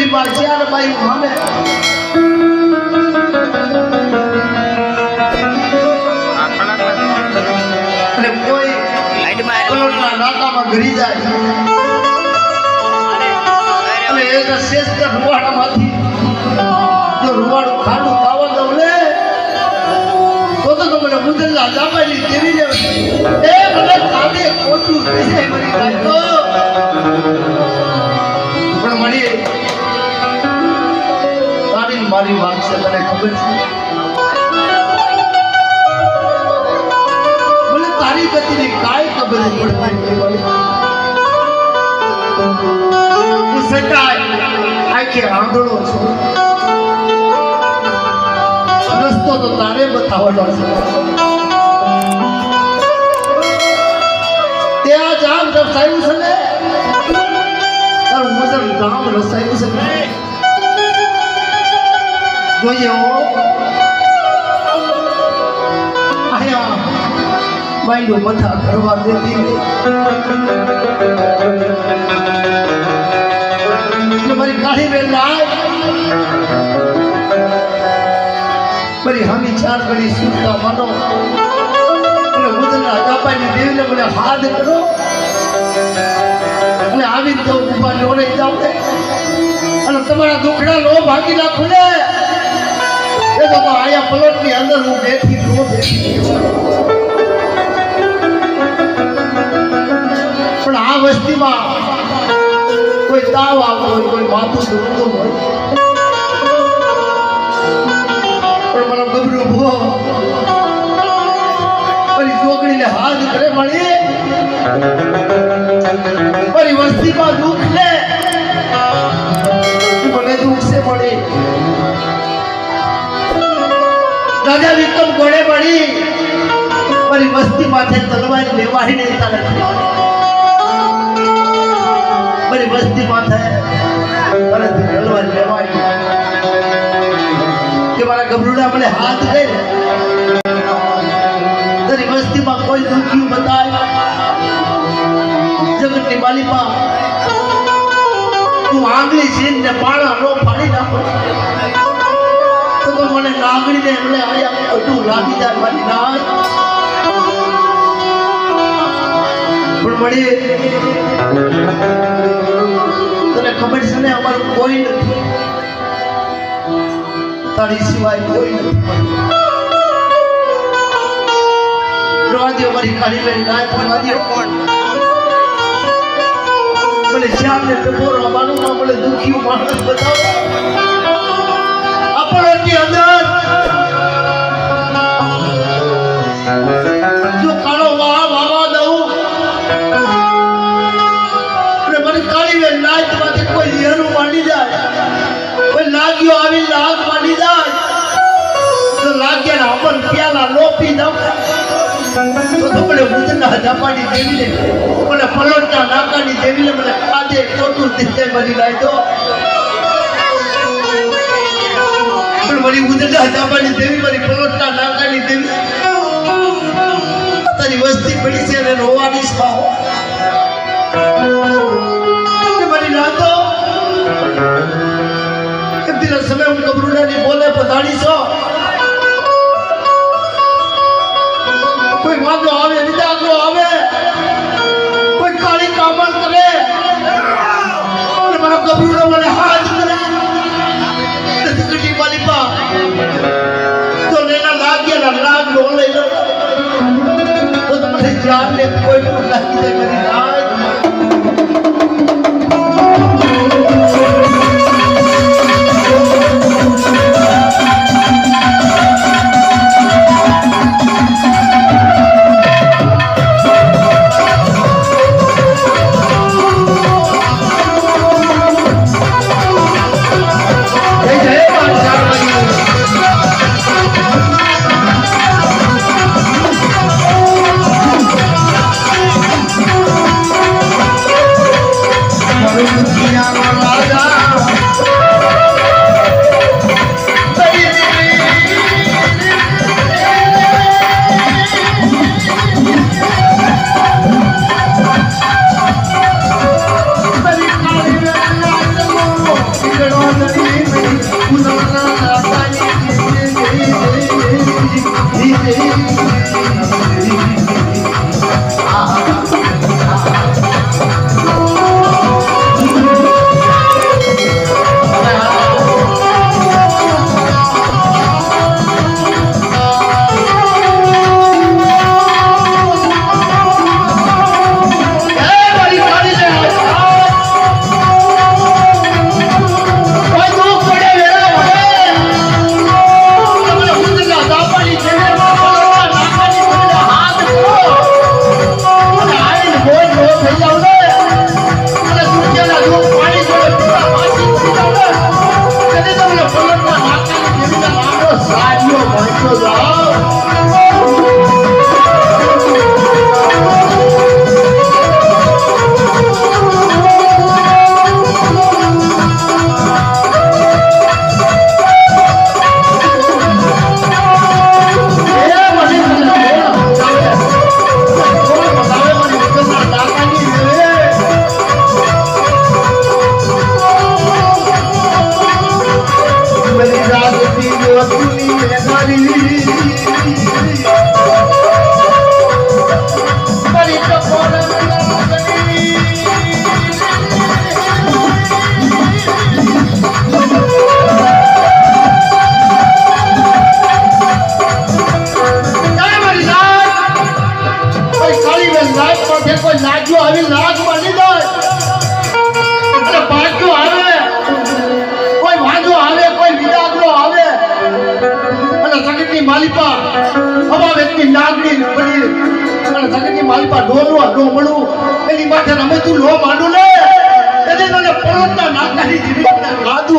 મારી પાસે ચાર ભાઈ જાય. જો રૂવાડું ખાડું ખાવા દઉં ને, તો તો મને મુદલના દાબાની કેવી ને એ મને ખાધે ખોટું થઈ જાય મારી તારી વાત છે તને ખબર છે? તારી ગતિની કાંઈ ખબર હું રસ્તો તો તારે બતાવવાનો છે. ત્યાં જામ રસાયું છે ને? તારું મદન જામ રસાયું છે ને? હો. આયા. માઈનો મથા કરવા દેતી. મારી કાઢી બેન મારી હામી ચાર ઘડી સુરતા માનો. અને ઉદના કાપાની દેવને મને હાથ કરો. અને આવી તો ઊભા નો રહી જાવ અને તમારા દુખડા નો ભાગી ને એ પલોટની અંદર હું પણ આ વસ્તીમાં કોઈ તાવ આવતો હોય, કોઈ માથું દુખતું હોય. પણ મને ગભરું ભો મારી છોકરીને હાથ કરે મળી. મારી વસ્તીમાં દુઃખ લે. મને દુઃખ છે મળી રાજા વિક્રમ ઘોડે મળી મારી વસ્તી માથે તલવાર લેવાઈ નહીં તારે મારી વસ્તી માથે તલવાર લેવાઈ કે મારા ગભરુડા મને હાથ દે વસ્તીમાં કોઈ દુખ્યું બતાય? જગતની માલિપા તું આંગળી છીન ને પાણા નો ફાડી નાખો. તો તો મને નાગડીને એમણે અહીંયા અડું લાગી જાય મારી નાય પણ મળી તને ખબર છે ને, અમારું કોઈ નથી. તારી સિવાય કોઈ નથી. રવા દો મારી કાળી બેન ના ફરવા દો કોણ મને શ્યામ ને ટપોર રવાનું માં મને દુખ્યું માણસ બતાવો. આપણોની અંદર. જો કાળો વાહ મને બેન જાય. કોઈ લાગ્યો આવી લાગ માંડી જાય. તો લાગ્યા અમર પ્યાલા લોપી દઉં. તો તો મને ઉદના ઝાપાની દેવીને મને પલોટના નાકાની દેવીને મને ખાધે ખોટું દીધે મરી લાય તો મારી ઉદના ચાપાની દેવી મારી પલોટના નાકાની દેવી તારી વસ્તી પડી છે અને રોવાની સ્વાહો મારી રાતો સમય હું ગબરુડાની બોલે પધારી છો. કોઈ વાંધો આવે વિદાગરો આવે. કોઈ કાળી કામણ કરે. મારો ગબરુડો મને હાથ તમને જાન ને કોઈ પણ લાગી જાય મારી લાજ પાસે કોઈ લાજો આવી લાજ બની જાય એટલે આવે. કોઈ વાંધો આવે, કોઈ વિદાગરો આવે. અને સગીતની માલિપા હવા વ્યક્તિ લાગણી બની અને સગીતની માલિપા ડોલવા ડોમણું એની માથે રમતું લો માંડું ને એની મને પરોતના નાતાની જીવી આદુ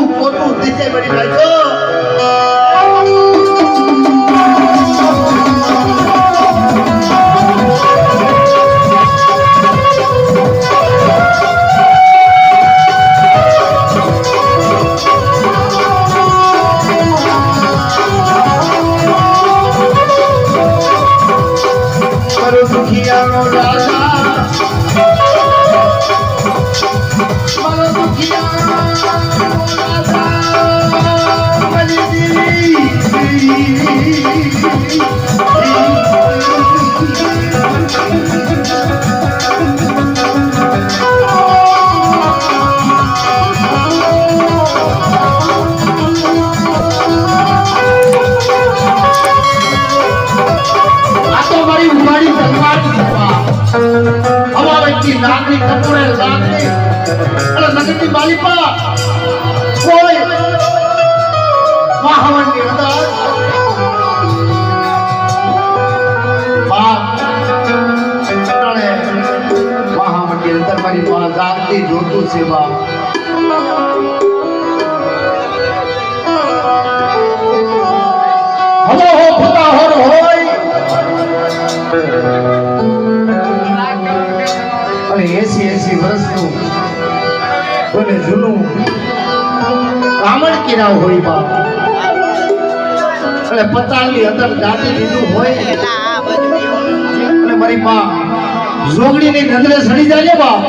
કોઈ મહાવનની અંદર બાપ અંદર મારી માં જાગતી જોતું બાપ હવો હો ફતાહોર હોય અને એસી એસી વર્ષનું કોઈને જૂનું કામણ કિરાવ હોય બાપ. અને પતાળની અંદર દાટી દીધું હોય. અને મારી માં જોગડીની નજરે સડી જાય બાપ.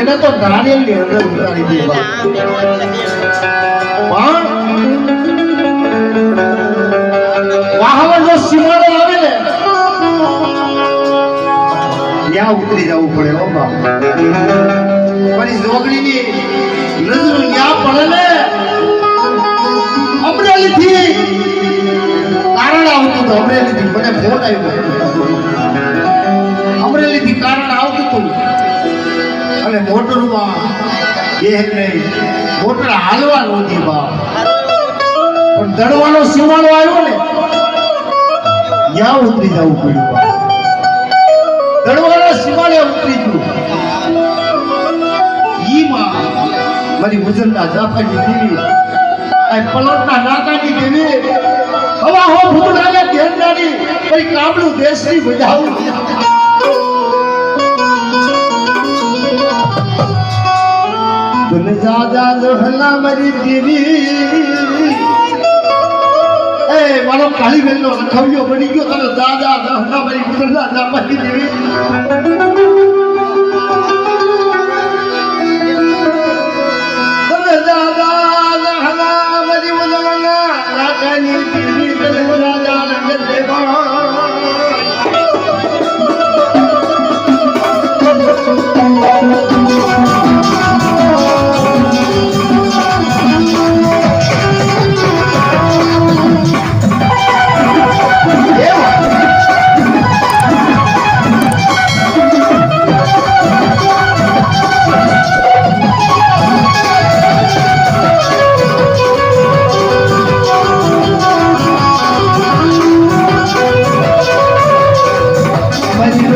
એને તો નારિયેળની અંદર ઉતારી દે બાપ. પણ વાહવાનો સીમાડો આવે ને, ત્યાં ઉતરી જવું પડે બાપ. મારી જોગણીની નજર ન્યા પડે ને કારણ આવતું હતું, અમરેલીથી. મને ફોન આવ્યો. અમરેલીથી કારણ આવતું હતું. અને મોટરમાં એ મોટર હાલવા નહોતી બા પણ દડવાનો સીમાડો આવ્યો ને ત્યાં ઉતરી જવું પડ્યું દડવાના સીમાડે ઉતરી ગયું. મારી વજનના જાફાની દીવી આ પલટના નાકાની દીવી હવા હો ભૂતડાને ધ્યાનદારી કઈ કામનું દેશની બજાવું. તુન જાજા દહલા મારી દીવી એ, મારો કાળી બેનનો રખવ્યો બની ગયો તને દાદા દહલા મારી વજનના જાફાની દેવી દહલા મારી વજનના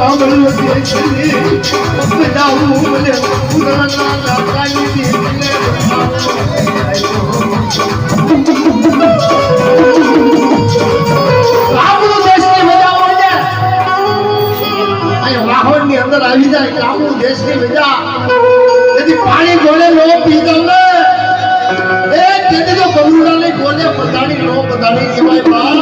સાંભળ્યો તે છે અંદર આવી જાય ગ્રામ્ય દેશની પ્રજા તેથી પાણી ગોળે લો પીતલ ને એ તેથી તો ગરુડાને ગોળે બધાની લો બધાની કહેવાય, બા.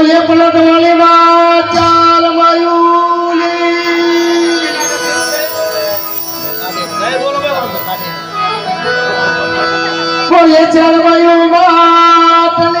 બોલીએ પલટ વાળી ચાલ માયુલી. બોલીએ ચાલ માયુ માતની.